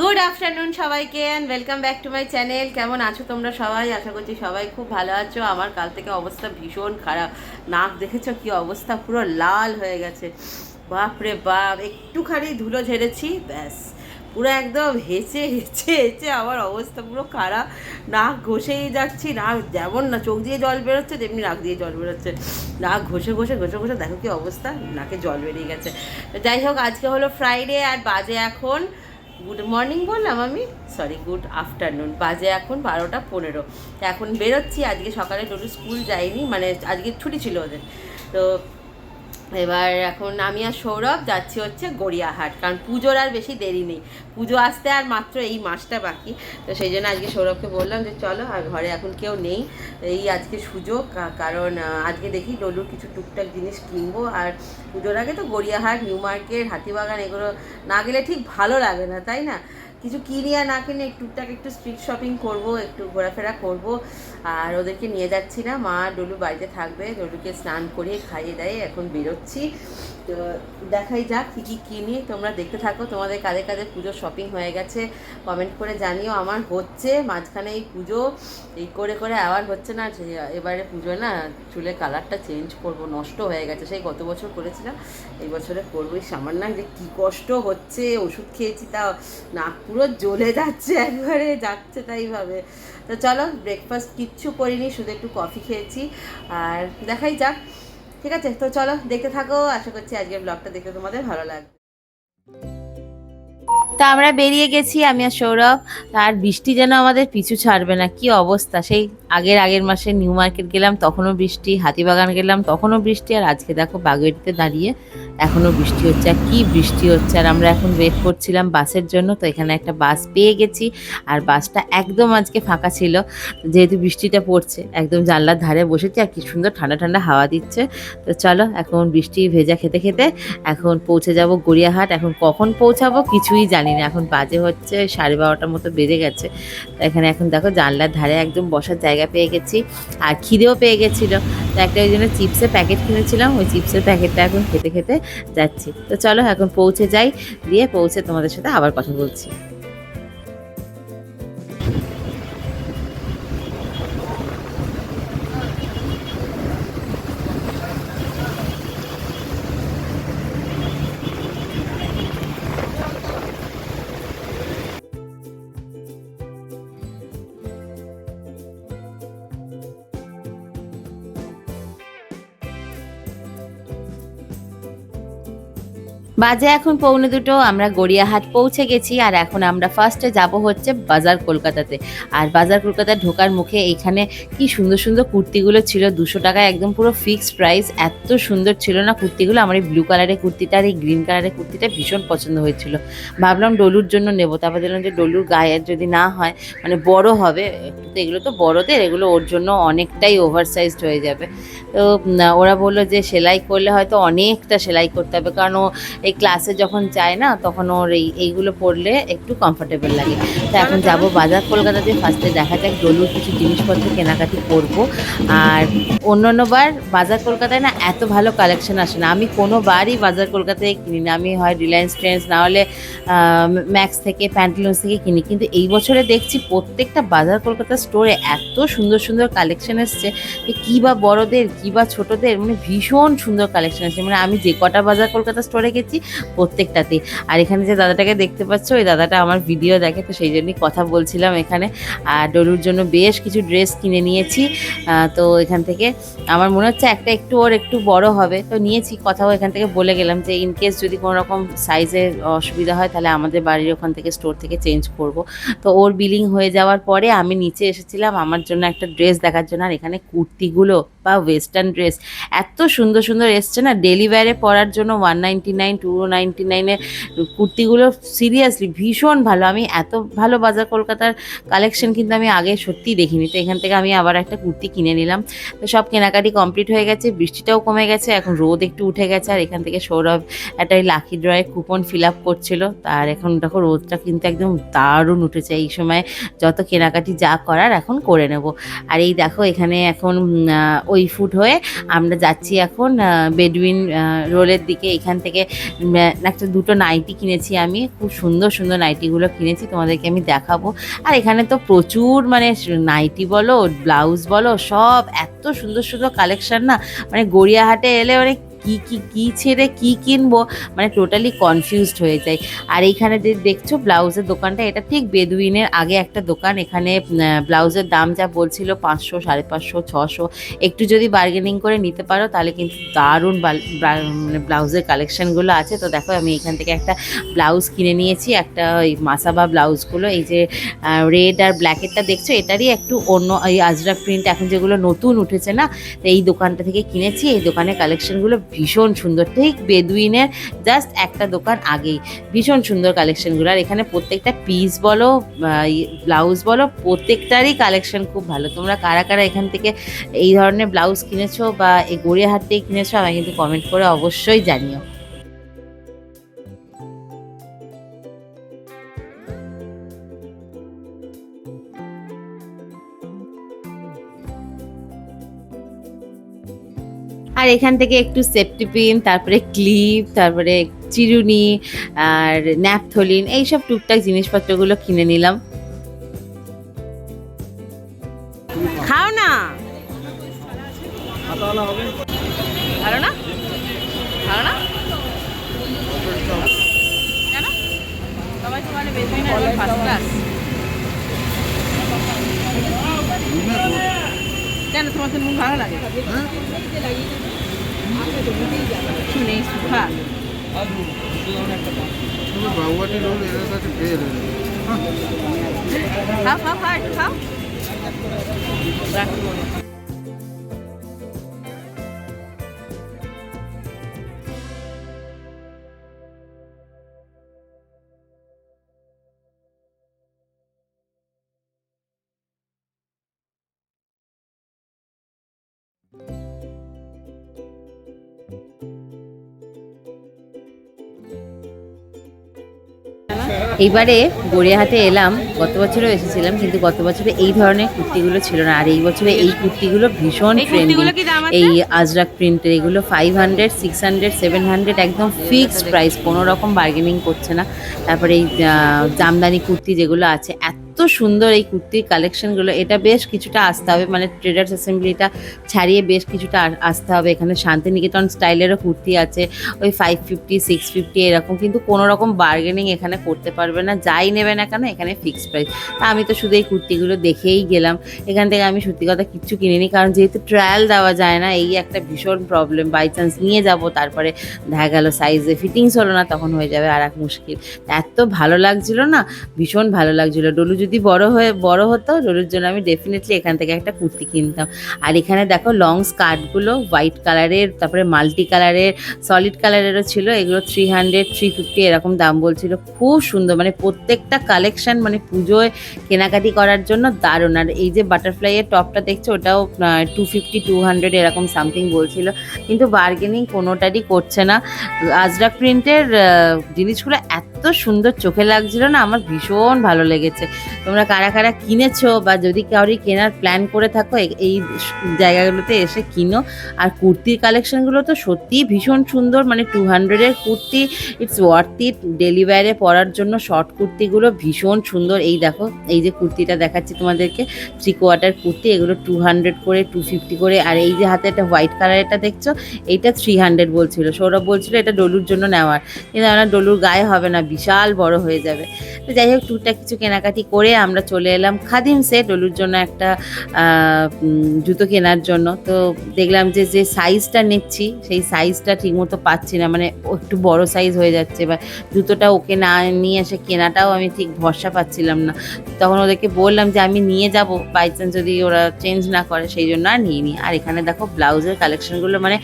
Good afternoon সবাইকে and welcome back to my channel কেমন আছো তোমরা সবাই? আশা করছি সবাই খুব ভালো আছো। আমার কাল থেকে অবস্থা ভীষণ খারাপ। নাক দেখেছ কি অবস্থা? পুরো লাল হয়ে গেছে। বাপ রে বাপ, একটুখানি ধুলো ঝেড়েছি, ব্যাস। পুরো একদম হেঁচে হেঁচে হেঁচে আমার অবস্থা পুরো খারাপ। নাক ঘষেই যাচ্ছি, নাক যেমন না, চোখ দিয়ে জল বেরোচ্ছে, তেমনি নাক দিয়ে জল বেরোচ্ছে। নাক ঘষে ঘষে ঘষে ঘষে দেখো কি অবস্থা? নাকে জল বেরিয়ে গেছে। যাই হোক, আজকে হলো ফ্রাইডে আর বাজে এখন গুড মর্নিং বললাম আমি? সরি গুড আফটারনুন বাজে এখন বারোটা পনেরো। এখন বেরোচ্ছি, আজকে সকালে টোটো স্কুল যায়নি মানে আজকে ছুটি ছিল ওদের। তো এবার এখন আমি আর সৌরভ যাচ্ছি হচ্ছে গড়িয়াহাট, কারণ পুজোর আর বেশি দেরি নেই। পুজো আসতে আর মাত্র এই মাসটা বাকি। তো সেই জন্য আজকে সৌরভকে বললাম যে, চলো, আর ঘরে এখন কেউ নেই। এই আজকে সুযোগ কারণ আজকে দেখি ডলুর কিছু টুকটাক জিনিস কিনবো। আর পুজোর আগে তো গড়িয়াহাট, নিউ মার্কেট, হাতিবাগান, এগুলো না গেলে ঠিক ভালো লাগে না, তাই না? কিছু কিনি আর না কিনে টুকটাক একটু স্ট্রিট শপিং করব, একটু ঘোরাফেরা করব। আর ওদেরকে নিয়ে যাচ্ছি না। মা ডলু বাড়িতে থাকবে। ডলুকে স্নান করিয়ে খাইয়ে দেয় এখন বেরোচ্ছি। তো দেখাই যাক কী কী কিনি। তোমরা দেখতে থাকো, তোমাদের কাদের কাদের পুজো শপিং হয়ে গেছে। কমেন্ট করে জানিও, আমার হচ্ছে মাঝখানে এই পুজো এই করে করে আবার হচ্ছে না এবারে পুজো না চুলের কালারটা চেঞ্জ করব, নষ্ট হয়ে গেছে। সেই গত বছর করেছিলাম, এই বছরে করবোই। সামান্য যে কী কষ্ট হচ্ছে, ওষুধ খেয়েছি তাও নাক পুরো জ্বলে যাচ্ছে একবারে, যাচ্ছে তাইভাবে। তো চলো ব্রেকফাস্ট কিচ্ছু করিনি, শুধু একটু কফি খেয়েছি। আর দেখাই যাক ঠিক আছে? তো চলো, দেখতে থাকো। আশা করছি আজকের ব্লগটা দেখে তোমাদের ভালো লাগবে। তা আমরা বেরিয়ে গেছি, আমি আর সৌরভ। আর বৃষ্টি যেন আমাদের পিছু ছাড়বে না, কি অবস্থা? সেই আগের আগের মাসে নিউ মার্কেট গেলাম, তখনও বৃষ্টি, হাতিবাগান গেলাম, তখনও বৃষ্টি, আর আজকে দেখো বাগুড়িতে দাঁড়িয়ে এখনও বৃষ্টি হচ্ছে। আর কি বৃষ্টি হচ্ছে? আর আমরা এখন ওয়েট করছিলাম বাসের জন্য, তো এখানে একটা বাস পেয়ে গেছি, আর বাসটা একদম আজকে ফাঁকা ছিল, যেহেতু বৃষ্টিটা পড়ছে, একদম জানলার ধারে বসেছি, আর কি সুন্দর ঠান্ডা ঠান্ডা হাওয়া দিচ্ছে। তো চলো, এখন বৃষ্টি ভেজা খেতে খেতে এখন পৌঁছে যাব গড়িয়াহাট। এখন কখন পৌঁছাবো কিছুই জানি না, এখন বাজে হচ্ছে সাড়ে বারোটার মতো বেজে গেছে। তো এখানে এখন দেখো জানলার ধারে একদম বসার জায়গা পেয়ে গেছি, আর খিদেও পেয়ে গেছিল। তো একটা ওই জন্য চিপসের প্যাকেট কিনেছিলাম, ওই চিপসের প্যাকেটটা এখন খেতে খেতে যাচ্ছি। তো চলো এখন পৌঁছে যাই, দিয়ে পৌঁছে তোমাদের সাথে আবার কথা বলছি। বাজে এখন পৌনে দুটো, আমরা গড়িয়াহাট পৌঁছে গেছি আর এখন আমরা ফার্স্টে যাব হচ্ছে বাজার কলকাতাতে। আর বাজার কলকাতা ঢোকার মুখে এখানে কি সুন্দর সুন্দর কুর্তিগুলো ছিল, দুশো টাকায় একদম পুরো ফিক্সড প্রাইস এত সুন্দর ছিল না কুর্তিগুলো। আমার এই ব্লু কালারের কুর্তিটা আর এই গ্রিন কালারের কুর্তিটা ভীষণ পছন্দ হয়েছিল। ভাবলাম ডলুর জন্য নেব, তারপর দেখলাম যে ডলুর গায়ের যদি না হয় মানে বড় হবে তো এগুলো তো বড়দের, এগুলো ওর জন্য অনেকটাই ওভার সাইজড হয়ে যাবে। তো ওরা বলল যে সেলাই করলে হয়তো অনেকটা সেলাই করতে হবে, কারণ ও এই ক্লাসে যখন যায় না তখন ওর এই এইগুলো পরলে একটু কমফোর্টেবল লাগে। তো এখন যাব বাজার কলকাতাতে ফার্স্টে দেখা যাক ডলুর কিছু জিনিসপত্র কেনাকাটি করব। আর অন্য অন্যবার বাজার কলকাতায় না এত ভালো কালেকশন আসে না। আমি কোনোবারই বাজার কলকাতায় কিনি না। আমি হয় রিলায়েন্স ট্রেন্ডস না হলে ম্যাক্স থেকে প্যান্টালুন্স থেকে কিনি। কিন্তু এই বছরে দেখছি প্রত্যেকটা বাজার কলকাতা স্টোরে এত সুন্দর সুন্দর কালেকশন এসছে যে কী বা বড়োদের কী বা ছোটোদের মানে ভীষণ সুন্দর কালেকশন আছে মানে আমি যে কটা বাজার কলকাতা স্টোরে গেছি প্রত্যেকটাতেই। আর এখানে যে দাদাটাকে দেখতে পাচ্ছ, ওই দাদাটা আমার ভিডিও দেখে, তো সেই জন্যই কথা বলছিলাম এখানে। আর ডলুর জন্য বেশ কিছু ড্রেস কিনে নিয়েছি। তো এখান থেকে আমার মনে হচ্ছে একটা একটু ওর একটু বড় হবে। তো নিয়েছি কথাও এখান থেকে বলে গেলাম যে ইন কেস যদি কোনো রকম সাইজের অসুবিধা হয়, তাহলে আমাদের বাড়ির ওখান থেকে স্টোর থেকে চেঞ্জ করব। তো ওর বিলিং হয়ে যাওয়ার পরে আমি নিচে এসেছিলাম। আমার জন্য একটা ড্রেস দেখার জন্য। আর এখানে কুর্তিগুলো বা ওয়েস্টার্ন ড্রেস। এত সুন্দর সুন্দর এসছে না ডেলি পরার জন্য one ninety nine to ninety নাইনের কুর্তিগুলো সিরিয়াসলি ভীষণ ভালো। আমি এত ভালো বাজার কলকাতার কালেকশন কিন্তু আমি আগে সত্যিই দেখিনি। তো এখান থেকে আমি আবার একটা কুর্তি কিনে নিলাম। তো সব কেনাকাটি কমপ্লিট হয়ে গেছে, বৃষ্টিটাও কমে গেছে, এখন রোদ একটু উঠে গেছে। আর এখান থেকে সৌরভ একটা লাকি ড্রয়ের কুপন ফিল আপ করছিল। তার এখন দেখো রোদটা কিন্তু একদম দারুণ উঠেছে। এই সময় যত কেনাকাটি যা করার এখন করে নেব। আর এই দেখো এখানে এখন ওই ফুট হয়ে আমরা যাচ্ছি এখন বেডউইন রোলের দিকে। এখান থেকে একটা দুটো নাইটি কিনেছি আমি। খুব সুন্দর সুন্দর নাইটিগুলো কিনেছি, তোমাদেরকে আমি দেখাবো। আর এখানে তো প্রচুর মানে নাইটি বলো ব্লাউজ বলো, সব এত সুন্দর সুন্দর কালেকশন না। মানে গড়িয়াহাটে এলে মানে কি কি কি ছেড়ে কি কিনবো? মানে টোটালি কনফিউজড হয়ে যায় আর এইখানে যে দেখছ ব্লাউজের দোকানটা, এটা ঠিক বেদুইনের আগে একটা দোকান। এখানে ব্লাউজের দাম যা বলছিল পাঁচশো, সাড়ে পাঁচশো, ছশো। একটু যদি বার্গেনিং করে নিতে পারো, তাহলে কিন্তু দারুণ মানে ব্লাউজের কালেকশনগুলো আছে। তো দেখো, আমি এখান থেকে একটা ব্লাউজ কিনে নিয়েছি, একটা ওই মাসাবা ব্লাউজগুলো। এই যে রেড আর ব্ল্যাকেরটা দেখছ, এটারই একটু অন্য, এই আজরা প্রিন্ট এখন যেগুলো নতুন উঠেছে না, তো এই দোকানটা থেকে কিনেছি। এই দোকানের কালেকশনগুলো ভীষণ সুন্দর। ঠিক বেদুইনের জাস্ট একটা দোকান আগেই। ভীষণ সুন্দর কালেকশনগুলো আর এখানে প্রত্যেকটা পিস বলো ব্লাউজ বলো, প্রত্যেকটারই কালেকশন খুব ভালো। তোমরা কারা কারা এখান থেকে এই ধরনের ব্লাউজ কিনেছো বা এই গড়িয়াহাট থেকে কিনেছো আমাকে কিন্তু কমেন্ট করে অবশ্যই জানিও। আর এখান থেকে একটু সেফটি পিন তারপরে ক্লিপ তারপরে চিরুনি, আর ন্যাপথলিন এইসব টুকটাক জিনিসপত্রগুলো কিনে নিলাম। খাও না। ভালো না? ভালো না? ফার্স্ট ক্লাস কেন তোমার তো নুন ভালো লাগে? কিছু নেই সুখা। বাবুয়াটি রোল এর কাছে পেয়ে খাও খাও খাও একটু খাও। এইবারে গড়িয়াহাটে এলাম গত বছরও এসেছিলাম কিন্তু গত বছরে এই ধরনের কুর্তিগুলো ছিল না। আর এই বছরে এই কুর্তিগুলো ভীষণ ট্রেন্ডিং এই আজরাক প্রিন্টের এগুলো five hundred six hundred seven hundred একদম ফিক্সড প্রাইস কোনো রকম বার্গেনিং করছে না। তারপরে এই জামদানি কুর্তি যেগুলো আছে এত সুন্দর এই কুর্তির কালেকশনগুলো এটা বেশ কিছুটা আসতে হবে মানে ট্রেডার্স অ্যাসেম্বলিটা ছাড়িয়ে বেশ কিছুটা আসতে হবে। এখানে শান্তিনিকেতন স্টাইলেরও কুর্তি আছে, ওই ফাইভ ফিফটি সিক্স ফিফটি এরকম, কিন্তু কোনো রকম বার্গেনিং এখানে করতে পারবে না, যাই নেবে না কেন এখানে ফিক্সড প্রাইস তা আমি তো শুধু এই কুর্তিগুলো দেখেই গেলাম। এখান থেকে আমি সত্যি কথা কিচ্ছু কিনিনি, কারণ যেহেতু ট্রায়াল দেওয়া যায় না, এই একটা ভীষণ প্রবলেম বাই চান্স নিয়ে যাব, তারপরে দেখা গেল সাইজে ফিটিংস হলো না, তখন হয়ে যাবে আর এক মুশকিল। এত ভালো লাগছিল না, ভীষণ ভালো লাগছিল। ডলু যদি বড় হয়ে, বড় হতো ডলুর জন্য আমি ডেফিনেটলি এখান থেকে একটা কুর্তি কিনতাম। আর এখানে দেখো লং স্কার্টগুলো হোয়াইট কালারের তারপরে মাল্টি কালারের সলিড কালারেরও ছিল, এগুলো থ্রি হান্ড্রেড থ্রি ফিফটি এরকম দাম বলছিল। খুব সুন্দর মানে প্রত্যেকটা কালেকশন মানে পুজোয় কেনাকাটি করার জন্য দারুণ। আর এই যে বাটারফ্লাইয়ের টপটা দেখছ, ওটাও টু ফিফটি টু হান্ড্রেড এরকম সামথিং বলছিল। কিন্তু বার্গেনিং কোনোটারই করছে না। আজরাক প্রিন্টের জিনিসগুলো এত সুন্দর চোখে লাগছিল না, আমার ভীষণ ভালো লেগেছে। তোমরা কারা কারা কিনেছো বা যদি কাউরি কেনার প্ল্যান করে থাকো এই জায়গাগুলোতে এসে কিনো। আর কুর্তির কালেকশনগুলো তো সত্যিই ভীষণ সুন্দর মানে টু হান্ড্রেডের kurti it's worth it daily পরার জন্য শর্ট কুর্তিগুলো ভীষণ সুন্দর। এই দেখো, এই যে কুর্তিটা দেখাচ্ছি তোমাদেরকে থ্রি কোয়ার্টার কুর্তি, এগুলো টু হান্ড্রেড করে টু ফিফটি করে, আর এই যে হাতে একটা হোয়াইট কালারেরটা দেখছ, এইটা থ্রি হান্ড্রেড বলছিল। সৌরভ বলছিল এটা ডলুর জন্য নেওয়ার। কিন্তু আমার ডলুর গায়ে হবে না বিশাল বড় হয়ে যাবে। তো যাই হোক টুকটাক কিছু কেনাকাটি করে আমরা চলে এলাম খাদিম সেট ডলুর জন্য একটা জুতো কেনার জন্য। তো দেখলাম যে যে সাইজটা নিচ্ছি, সেই সাইজটা ঠিকমতো পাচ্ছি না। মানে একটু বড় সাইজ হয়ে যাচ্ছে। বা জুতোটা ওকে না নিয়ে এসে কেনাটাও আমি ঠিক ভরসা পাচ্ছিলাম না। তখন ওদেরকে বললাম যে, আমি নিয়ে যাব। বাই চান্স যদি ওরা চেঞ্জ না করে, সেই জন্য আর নিয়ে নিই আর এখানে দেখো ব্লাউজের কালেকশনগুলো মানে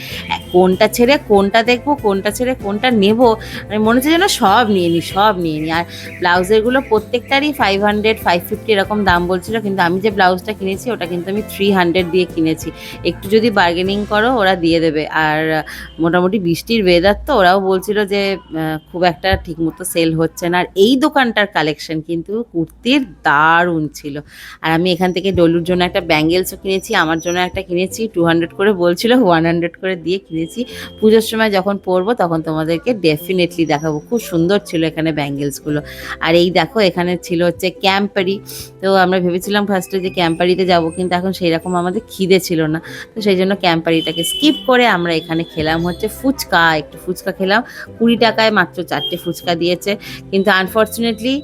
কোনটা ছেড়ে কোনটা দেখব, কোনটা ছেড়ে কোনটা নেব মানে মনে হচ্ছে যেন সব নিয়ে নিই সব নিয়ে নিই আর ব্লাউজেরগুলো প্রত্যেকটারই ফাইভ হান্ড্রেড ফাইভ ফিফটি এরকম দাম বলছিল, কিন্তু আমি যে ব্লাউজটা কিনেছি, ওটা কিন্তু আমি থ্রি হান্ড্রেড দিয়ে কিনেছি। একটু যদি বার্গেনিং করো, ওরা দিয়ে দেবে। আর মোটামুটি বৃষ্টির ওয়েদার তো, ওরাও বলছিল যে খুব একটা ঠিকমতো সেল হচ্ছে না। আর এই দোকানটার কালেকশন কিন্তু কুর্তির দারুণ ছিল। আর আমি এখান থেকে ডলুর জন্য একটা ব্যাঙ্গেলসও কিনেছি, আমার জন্য একটা কিনেছি টু হান্ড্রেড করে বলছিল ওয়ান হান্ড্রেড করে দিয়ে কিনেছি। পুজোর সময় যখন পরবো, তখন তোমাদেরকে ডেফিনেটলি দেখাবো। খুব সুন্দর ছিল এখানে ব্যাঙ্গেলসগুলো আর এই দেখো, এখানে ছিল হচ্ছে ক্যাম্পারি। তো আমরা ভেবেছিলাম ফার্স্টে যে ক্যাম্পারিতে যাব, কিন্তু এখন সেই রকম আমাদের খিদে ছিল না। তো সেই জন্য ক্যাম্পারিটাকে স্কিপ করে আমরা এখানে খেলাম হচ্ছে ফুচকা। একটু ফুচকা খেলাম। কুড়ি টাকায় মাত্র চারটে ফুচকা দিয়েছে। কিন্তু আনফর্চুনেটলি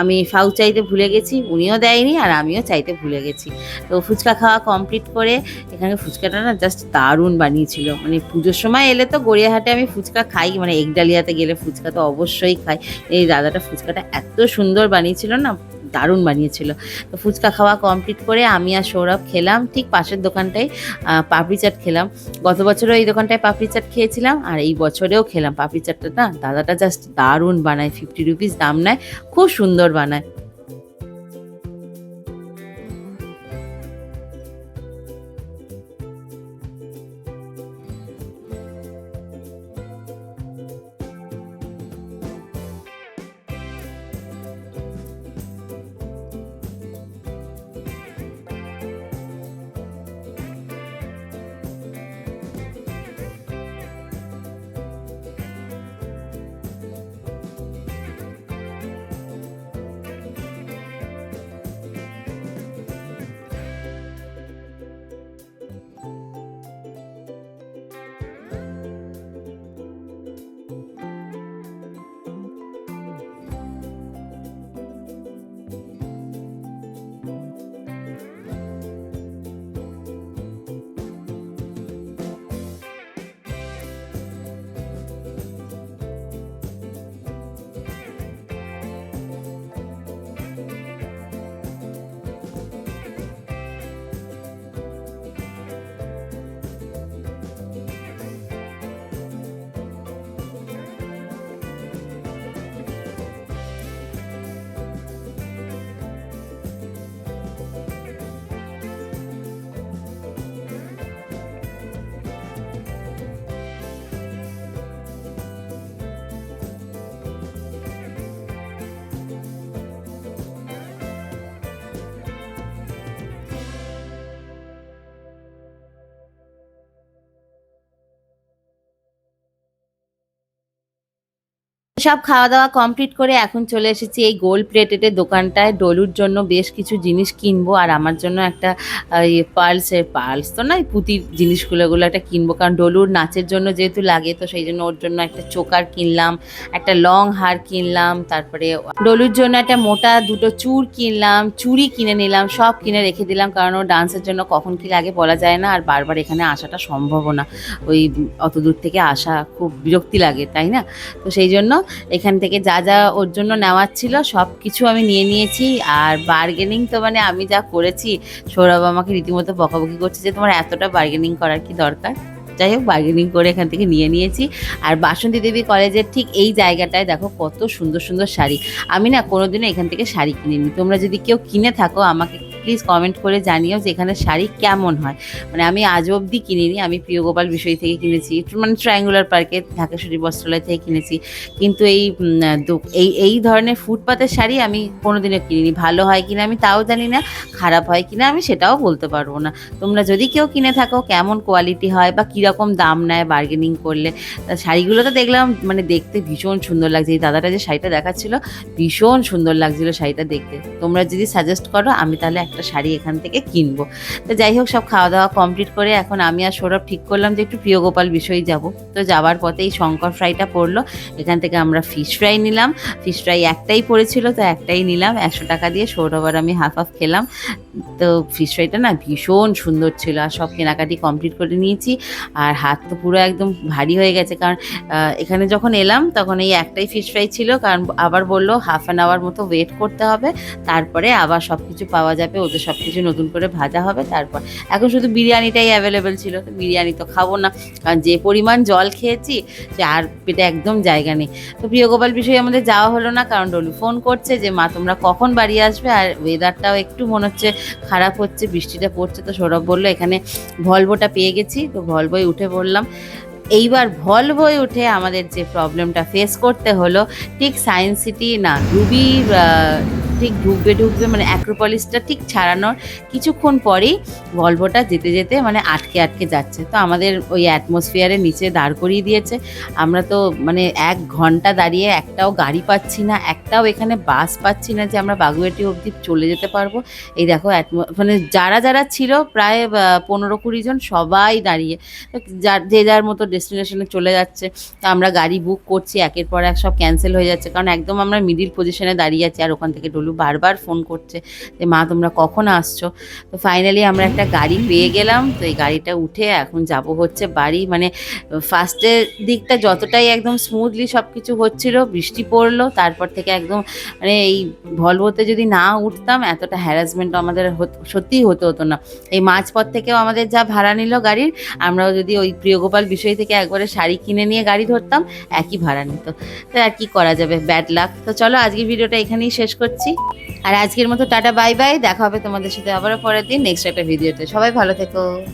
আমি ফাউ চাইতে ভুলে গেছি, উনিও দেয়নি আর আমিও চাইতে ভুলে গেছি। তো ফুচকা খাওয়া কমপ্লিট করে এখানে ফুচকাটা না জাস্ট দারুণ বানিয়েছিল। মানে পুজোর সময় এলে তো গড়িয়াহাটে আমি ফুচকা খাই মানে একডালিয়াতে গেলে ফুচকা তো অবশ্যই খাই এই দাদাটা ফুচকাটা এত সুন্দর বানিয়েছিল না, দারুণ বানিয়েছিল। তো ফুচকা খাওয়া কমপ্লিট করে আমি আর সৌরভ খেলাম, ঠিক পাশের দোকানটায় পাপড়ি চাট খেলাম। গত বছরও এই দোকানটায় পাপড়ি চাট খেয়েছিলাম আর এই বছরেও খেলাম। পাপড়ি চাটটা না, দাদাটা জাস্ট দারুণ বানায় ফিফটি রুপিস দাম নেয়, খুব সুন্দর বানায়। সব খাওয়া দাওয়া কমপ্লিট করে এখন চলে এসেছি এই গোল্ড প্লেটেটের দোকানটায়। ডলুর জন্য বেশ কিছু জিনিস কিনবো আর আমার জন্য একটা পার্লসের পার্লস তো নয়, পুঁতির জিনিসগুলো ওগুলো একটা কিনবো। কারণ ডলুর নাচের জন্য যেহেতু লাগে, তো সেই জন্য ওর জন্য একটা চোকার কিনলাম, একটা লং হার কিনলাম, তারপরে ডলুর জন্য একটা মোটা দুটো চুর কিনলাম, চুড়ি কিনে নিলাম, সব কিনে রেখে দিলাম। কারণ ও ডান্সের জন্য কখন কি লাগে বলা যায় না, আর বারবার এখানে আসাটা সম্ভব না। ওই, অত দূর থেকে আসা খুব বিরক্তি লাগে, তাই না? তো সেই জন্য এখান থেকে যা যা ওর জন্য নেওয়ার ছিল সব কিছু আমি নিয়ে নিয়েছি। আর বার্গেনিং তো মানে আমি যা করেছি, সৌরভ আমাকে রীতিমতো বকাবকি করছে যে তোমার এতটা বার্গেনিং করার কি দরকার? যাই হোক বার্গেনিং করে এখান থেকে নিয়ে নিয়েছি। আর বাসন্তী দেবী কলেজের ঠিক এই জায়গাটায় দেখো কত সুন্দর সুন্দর শাড়ি। আমি না কোনোদিনও এখান থেকে শাড়ি কিনিনি। তোমরা যদি কেউ কিনে থাকো, আমাকে প্লিজ কমেন্ট করে জানিও যে এখানে শাড়ি কেমন হয়। মানে আমি আজ অবধি কিনিনি, আমি প্রিয়গোপাল বিষয় থেকে কিনেছি। মানে ট্রায়াঙ্গুলার পার্কে ঢাকেশ্বরী বস্ত্রালয় থেকে কিনেছি। কিন্তু এই এই এই ধরনের ফুটপাতের শাড়ি আমি কোনোদিনও কিনিনি। ভালো হয় কিনা আমি তাও জানি না, খারাপ হয় কিনা আমি সেটাও বলতে পারব না। তোমরা যদি কেউ কিনে থাকো, কেমন কোয়ালিটি হয় বা কীরকম দাম নেয় বার্গেনিং করলে? শাড়িগুলো তো দেখলাম মানে দেখতে ভীষণ সুন্দর লাগছে। এই দাদাটা যে শাড়িটা দেখাচ্ছিল, ভীষণ সুন্দর লাগছিল শাড়িটা দেখতে। তোমরা যদি সাজেস্ট করো, আমি তাহলে একটা শাড়ি এখান থেকে কিনবো। তো যাই হোক, সব খাওয়া দাওয়া কমপ্লিট করে এখন আমি আর সৌরভ ঠিক করলাম যে একটু প্রিয়গোপাল বিষয়ে যাব। তো যাওয়ার পথে এই শঙ্কর ফ্রাইটা পড়ল। এখান থেকে আমরা ফিশ ফ্রাই নিলাম। ফিশ ফ্রাই একটাই পড়েছিল, তো একটাই নিলাম। একশো টাকা দিয়ে সৌরভ আর আমি হাফ হাফ খেলাম। তো ফিশ ফ্রাইটা না ভীষণ সুন্দর ছিল আর সব কেনাকাটি কমপ্লিট করে নিয়েছি। আর হাত তো পুরো একদম ভারী হয়ে গেছে। কারণ এখানে যখন এলাম, তখন এই একটাই ফিশ ফ্রাই ছিল। কারণ আবার বলল হাফ অ্যান আওয়ার মতো ওয়েট করতে হবে। তারপরে আবার সব কিছু পাওয়া যাবে। ওদের সব কিছু নতুন করে ভাজা হবে, তারপর এখন শুধু বিরিয়ানিটাই অ্যাভেলেবেল ছিল, তো বিরিয়ানি তো খাব না। কারণ যে পরিমাণ জল খেয়েছি, সে আর পেটে একদম জায়গা নেই। তো প্রিয় গোপাল, বিষয়ে আমাদের যাওয়া হলো না, কারণ ডলু ফোন করছে যে, মা, তোমরা কখন বাড়ি আসবে? আর ওয়েদারটাও একটু মনে হচ্ছে খারাপ হচ্ছে, বৃষ্টিটা পড়ছে, তো সৌরভ বলল, এখানে ভলভোটা পেয়ে গেছি। তো ভলভোয় উঠে পড়লাম এইবার ভলভোয় উঠে আমাদের যে প্রবলেমটা ফেস করতে হলো, ঠিক সায়েন্স সিটি না রুবি ঠিক ঢুকবে ঢুকবে মানে অ্যাক্রোপলিসটা ঠিক ছাড়ানোর কিছুক্ষণ পরেই গল্পটা যেতে যেতে মানে আটকে আটকে যাচ্ছে। তো আমাদের ওই অ্যাটমসফিয়ারের নিচে দাঁড় করিয়ে দিয়েছে। আমরা তো মানে এক ঘণ্টা দাঁড়িয়ে একটাও গাড়ি পাচ্ছি না, একটাও এখানে বাস পাচ্ছি না যে আমরা বাগুয়াটি অবধি চলে যেতে পারব। এই দেখো মানে যারা যারা ছিল প্রায় পনেরো কুড়ি জন সবাই দাঁড়িয়ে যার, যে যার মতো ডেস্টিনেশনে চলে যাচ্ছে। তো আমরা গাড়ি বুক করছি, একের পর এক সব ক্যান্সেল হয়ে যাচ্ছে। কারণ একদম আমরা মিডিল পজিশনে দাঁড়িয়ে আছি আর ওখান থেকে ডলু বারবার ফোন করছে যে, মা, তোমরা কখন আসছো? তো ফাইনালি আমরা একটা গাড়ি পেয়ে গেলাম। তো এই গাড়িটা উঠে এখন যাব হচ্ছে বাড়ি। মানে ফার্স্টের দিকটা যতটাই একদম স্মুথলি সব কিছু হচ্ছিল, বৃষ্টি পড়ল, তারপর থেকে একদম মানে এই ভলভোতে যদি না উঠতাম, এতটা হ্যারাসমেন্ট আমাদের সত্যিই হতে হতো না। এই মাঝপথ থেকেও আমাদের যা ভাড়া নিল গাড়ির, আমরাও যদি ওই প্রিয়গোপাল বিষয় থেকে একবারে শাড়ি কিনে নিয়ে গাড়ি ধরতাম, একই ভাড়া নিত। তো আর কি করা যাবে? ব্যাড লাক তো চলো, আজকের ভিডিওটা এখানেই শেষ করছি। আর আজকের মতো টাটা, বাই বাই। দেখা হবে তোমাদের সাথে আবারও পরের দিন নেক্সট একটা ভিডিওতে। সবাই ভালো থেকো।